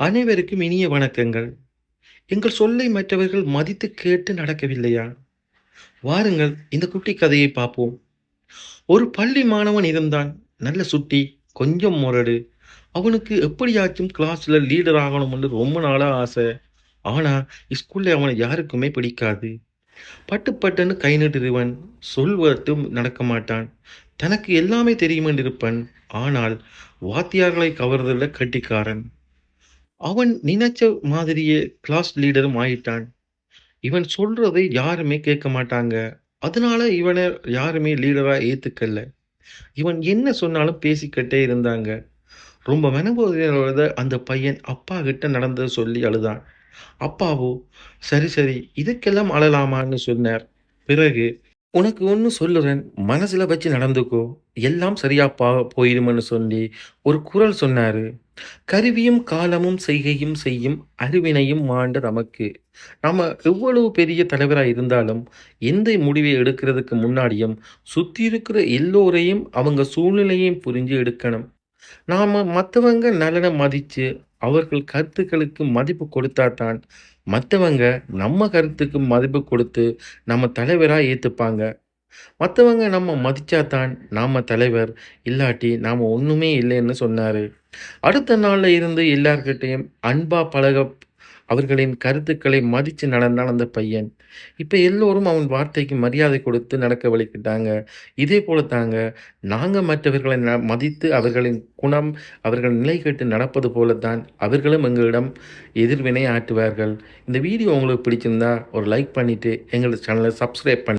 அனைவருக்கும் இனிய வணக்கங்கள். எங்கள் சொல்லை மற்றவர்கள் மதித்து கேட்டு நடக்கவில்லையா? வாருங்கள் இந்த குட்டி கதையை பார்ப்போம். ஒரு பள்ளி மாணவன் இருந்தான். நல்ல சுட்டி, கொஞ்சம் முரடு. அவனுக்கு எப்படியாச்சும் கிளாஸ்ல லீடர் ஆகணும்னு ரொம்ப நாளாக ஆசை. ஆனால் ஸ்கூல்ல அவனை யாருக்குமே பிடிக்காது. பட்டு பட்டுன்னு கை நிட்டுருவன் சொல்வட்டு நடக்க மாட்டான். தனக்கு எல்லாமே தெரியுமென்று இருப்பன். ஆனால் வாத்தியார்களை கவர்றதுல கட்டிக்காரன் அவன் நினைச்ச மாதிரியே கிளாஸ் லீடரும் ஆயிட்டான். இவன் சொல்றதை யாருமே கேட்க மாட்டாங்க. அதனால இவனை யாருமே லீடரா ஏத்துக்கல. இவன் என்ன சொன்னாலும் பேசிக்கிட்டே இருந்தாங்க. ரொம்ப மனவேதனையோட அந்த பையன் அப்பா கிட்ட நடந்தத சொல்லி அழுதான். அப்பாவோ, சரி சரி இதுக்கெல்லாம் அழலாமான்னு சொன்னார். பிறகு, உனக்கு ஒன்று சொல்லுறேன். மனசில் வச்சு நடந்துக்கோ. எல்லாம் சரியாப்பா பா சொல்லி ஒரு குறள் சொன்னார் கருவியும் காலமும் செய்கையும் செய்யும் அறிவினையும் மாண்ட நமக்கு. நாம் எவ்வளவு பெரிய தலைவராக இருந்தாலும், எந்த முடிவை எடுக்கிறதுக்கு முன்னாடியும் சுற்றி இருக்கிற எல்லோரையும் அவங்க சூழ்நிலையும் புரிஞ்சு எடுக்கணும். நாம் மற்றவங்க நலனை மதித்து அவர்கள் கருத்துக்களுக்கு மதிப்பு கொடுத்தாதான், மற்றவங்க நம்ம கருத்துக்கு மதிப்பு கொடுத்து நம்ம தலைவராக ஏற்றுப்பாங்க மற்றவங்க நம்ம மதித்தாதான் நாம் தலைவர். இல்லாட்டி நாம் ஒன்றுமே இல்லைன்னு சொன்னார் அடுத்த நாளில் இருந்து எல்லார்கிட்டையும் அன்பா பழக அவர்களின் கருத்துக்களை மதித்து நடந்தான் அந்த பையன். இப்போ எல்லோரும் அவன் வார்த்தைக்கு மரியாதை கொடுத்து நடக்க வழிக்கிட்டாங்க. இதே போல தாங்க நாங்கள் மற்றவர்களை ந மதித்து அவர்களின் குணம், அவர்கள் நிலை கேட்டு நடப்பது போல தான் அவர்களும் எங்களிடம் எதிர்வினை ஆற்றுவார்கள். இந்த வீடியோ உங்களுக்கு பிடிச்சிருந்தா ஒரு லைக் பண்ணிவிட்டு எங்களோட சேனலை சப்ஸ்கிரைப் பண்ணி